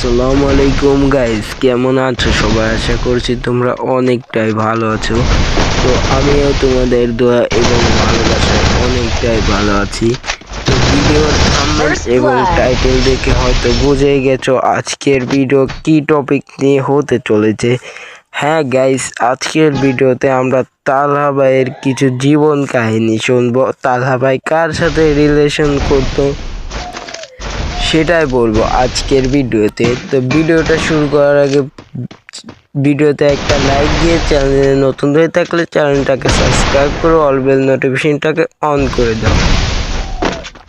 আসসালামু আলাইকুম গাইস কেমন আছো? সবাই আশা করছি তোমরা অনেকটাই ভালো আছো। তো আমিও তোমাদের দোয়া এবং ভালোবাসায় অনেকটাই ভালো আছি। তো ভিডিওর থাম্বনেল এবং টাইটেল দেখে হয়তো বুঝেই গেছো আজকের ভিডিও কি টপিক নিয়ে হতে চলেছে। হ্যাঁ গাইস আজকের ভিডিওতে আমরা তালহা ভাইয়ের কিছু জীবন কাহিনী শুনব। তালহা ভাই কার সাথে রিলেশন করতো? সেটাই বলব আজকের ভিডিওতে। তো ভিডিওটা শুরু করার আগে ভিডিওতে একটা লাইক দিয়ে চ্যানেলে নতুন হয়ে থাকলে চ্যানেলটাকে সাবস্ক্রাইব করে অল বেল নোটিফিকেশনটাকে অন করে দাও।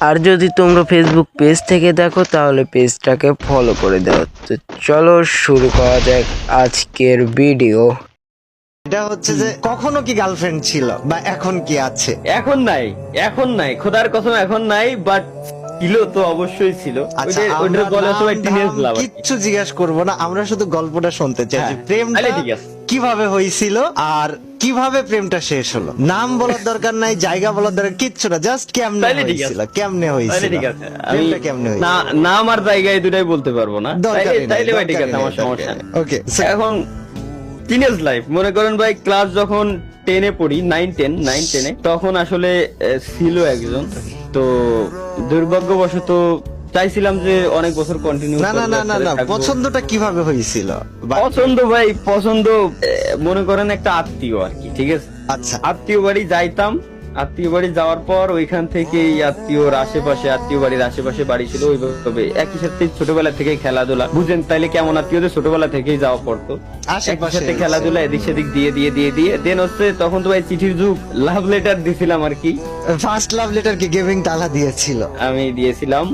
আর যদি তোমরা ফেসবুক পেজ থেকে দেখো তাহলে পেজটাকে ফলো করে দাও। তো চলো শুরু করা যাক আজকের ভিডিও এটা হচ্ছে যে কখনো কি গার্লফ্রেন্ড ছিল বা এখন কি আছে? এখন নাই এখন নাই। খোদার কসম এখন নাই বাট ছিল তো অবশ্যই ছিল। আচ্ছা ওইটা- আমরা ওইটা বলে নাম সবাই টিনেজ লাভ কিচ্ছু জিজ্ঞাসা করব না আমরা শুধু গল্পটা শুনতে চাই যে হ্যাঁ, প্রেমটা আছে। কীভাবে হয়েছিল আর কীভাবে প্রেমটা শেষ হলো? নাম বলার দরকার নাই জায়গা বলার দরকার কিচ্ছু না জাস্ট কেমনে হয়েছিল কেমনে হয়েছিল? প্রেমটা কেমনে হয়েছিল? না নাম আর জায়গায় দুটাই বলতে পারব না। তাইলে- ঠিক আছে আমার সমস্যা। ওকে এখন টিনেজ লাইফ মনে করেন ভাই ক্লাস যখন টেনে পড়ি নাইন টেন নাইন টেনে তখন আসলে ছিল একজন। তো দুর্ভাগ্যবশত চাইছিলাম যে অনেক বছর কন্টিনিউ না না না না না পছন্দটা কীভাবে হয়েছিল? পছন্দ ভাই পছন্দ মনে করেন একটা আত্মীয় আর কি ঠিক আছে? আচ্ছা। আত্মীয় বাড়ি যাইতাম আত্মীয় বাড়ি যাওয়ার পর ওইখান থেকে আত্মীয়র আশেপাশে আত্মীয় বাড়ির আশেপাশে বাড়ি ছিল ওইভাবে। একই সাথে ছোটবেলা থেকে খেলাধুলা। বুঝেন তাইলে কেমন আত্মীয়দের ছোটবেলা থেকেই যাওয়া পড়তো। একই সাথে খেলাধুলা এদিক সেদিক দিয়ে দিয়ে দিয়ে দিয়ে। দেন হচ্ছে তখন তো ভাই চিঠির যুগ। লাভ লেটার দিছিলাম আর কি। ফার্স্ট লাভ লেটার কি গেমিং তালা দিয়েছিল। আমি দিয়েছিলাম।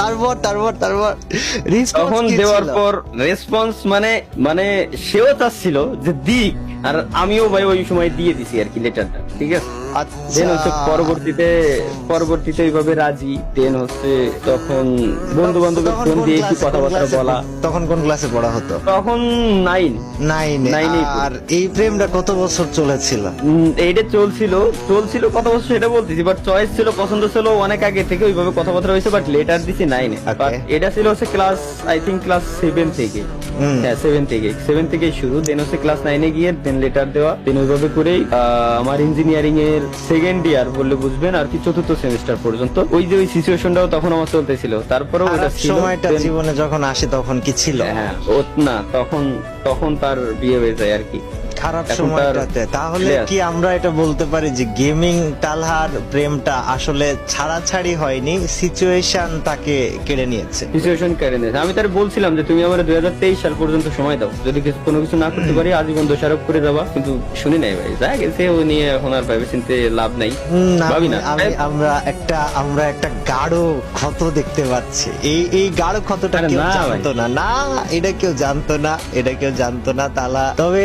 তারপর তারপর তারপর। তখন দেওয়ার পর রেসপন্স মানে মানে সেও চাচ্ছিল যে দিক। আর আমিও ভাই ওই সময় দিয়ে দিছি আর কি লেটারটা ঠিক আছে? আচ্ছা। দেন হচ্ছে পরবর্তীতে পরবর্তীতে ওইভাবে রাজি। দেন হচ্ছে তখন বন্ধু বান্ধবের ফোন দিয়ে একটু কথাবার্তা বলা। তখন কোন ক্লাসে পড়া হতো? তখন নাইন নাইনে নাইনেই আর এই প্রেমটা কত বছর চলেছিল? এইটা চলছিল চলছিল কত বছর সেটা বলতেছি বাট চয়েস ছিল পছন্দ ছিল অনেক আগে থেকে ওইভাবে কথাবার্তা হয়েছে বাট লেটার দিছি নাইনে এটা ছিল হচ্ছে class I think class seven থেকে। হ্যাঁ সেভেন থেকে। সেভেন থেকে শুরু দেন হচ্ছে ক্লাস নাইনে গিয়ে দেন লেটার দেওয়া। দেন ওইভাবে করেই আমার ইঞ্জিনিয়ারিং এর সেকেন্ড ইয়ার বললে বুঝবেন আর কি চতুর্থ সেমিস্টার পর্যন্ত। ওই যে ওই সিচুয়েশনটাও তখন আমার চলতেছিল। তারপরেও ওটা সময়টা জীবনে যখন আসে তখন কি ছিল? হ্যাঁ না তখন তখন তার বিয়ে হয়ে যায় আর কি। খারাপ সময়টাতে তাহলে কি আমরা এটা বলতে পারি যে গেমিং তালহার প্রেমটা আসলে ছাড়াছাড়ি হয়নি সিচুয়েশন তাকে কেড়ে নিয়েছে। সিচুয়েশন কেড়ে নিয়েছে। আমি তার বলছিলাম যে তুমি আমার দুই হাজার তেইশ সাল পর্যন্ত সময় দাও। যদি কিছু কোনো কিছু না করতে পারি আজীবন দোষারোপ করে যাবা। কিন্তু শুনি নাই ভাই যা গেছে ও নিয়ে এখন আর ভেবে চিনতে লাভ নাই। ভাবি না। আমি আমরা একটা আমরা একটা গাঢ় ক্ষত দেখতে পাচ্ছি। এই এই গাঢ় ক্ষতটা কেউ জানতো না। না এটা কেউ জানতো না এটা কেউ জানতো না তালা। তবে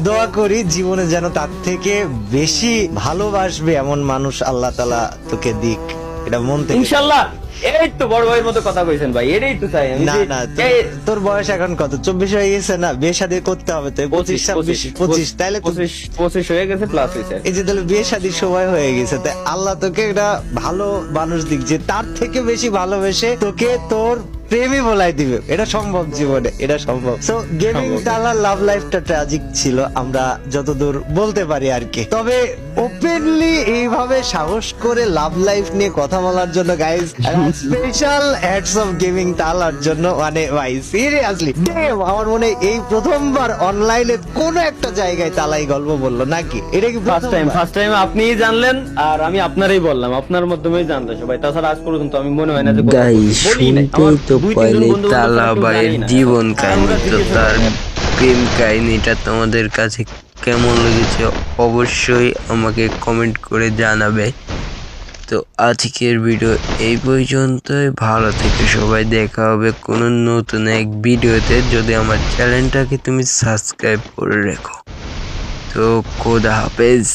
দোয়া করি জীবনে যেন তার থেকে বেশি ভালোবাসবে এমন মানুষ আল্লাহ তালা তোকে দিক। এটা মন থেকে। ইনশাল্লাহ এই তো বড় ভাইয়ের মতো কথা কইছেন ভাই এটাই তো চাই। না না তোর- বয়স এখন কত? চব্বিশ হয়ে গেছে না বিয়ে শাদী করতে হবে তো পঁচিশ ছাব্বিশ পঁচিশ তাইলে পঁচিশ হয়ে গেছে প্লাস হয়েছে। এই যে তাহলে বিয়ে শাদীর সময় হয়ে গেছে তাই আল্লাহ তোকে একটা ভালো মানুষ দিক যে তার থেকে বেশি ভালোবেসে তোকে তোর প্রেমই বলাই দিবে। এটা সম্ভব জীবনে এটা সম্ভব। So gaming. তালার লাভ লাইফটা ট্র্যাজিক ছিল আমরা যতদূর বলতে পারি আর কি। তবে ওপেনলি এইভাবে সাহস করে লাভ লাইফ নিয়ে কথা বলার জন্য guys special hats off gaming তালার জন্য মানে ভাই সিরিয়াসলি আমার মনে হয় এই প্রথমবার অনলাইনে কোন একটা জায়গায় তালাই গল্প বলল নাকি? এটা কি ফার্স্ট টাইম ফার্স্ট টাইম আপনিই জানলেন আর আমি আপনারই বললাম আপনার মাধ্যমেই জানতো সবাই। তাছাড়া আজ পর্যন্ত আমি মনে হয় না যে কোনো গাই কিছু বলি নাই। শুনতেই তো পাইলে তালা ছাড়া ভাইয়ের জীবন কাহিনী তো তার। প্রেম কাহিনীটা তোমাদের কাছে কেমন লেগেছে অবশ্যই আমাকে কমেন্ট করে জানাবে। তো আজকের ভিডিও এই পর্যন্তই। ভালো থেকে সবাই দেখা হবে কোনো নতুন এক ভিডিওতে যদি আমার চ্যানেলটাকে তুমি সাবস্ক্রাইব করে রেখো। তো খোদা হাফেজ।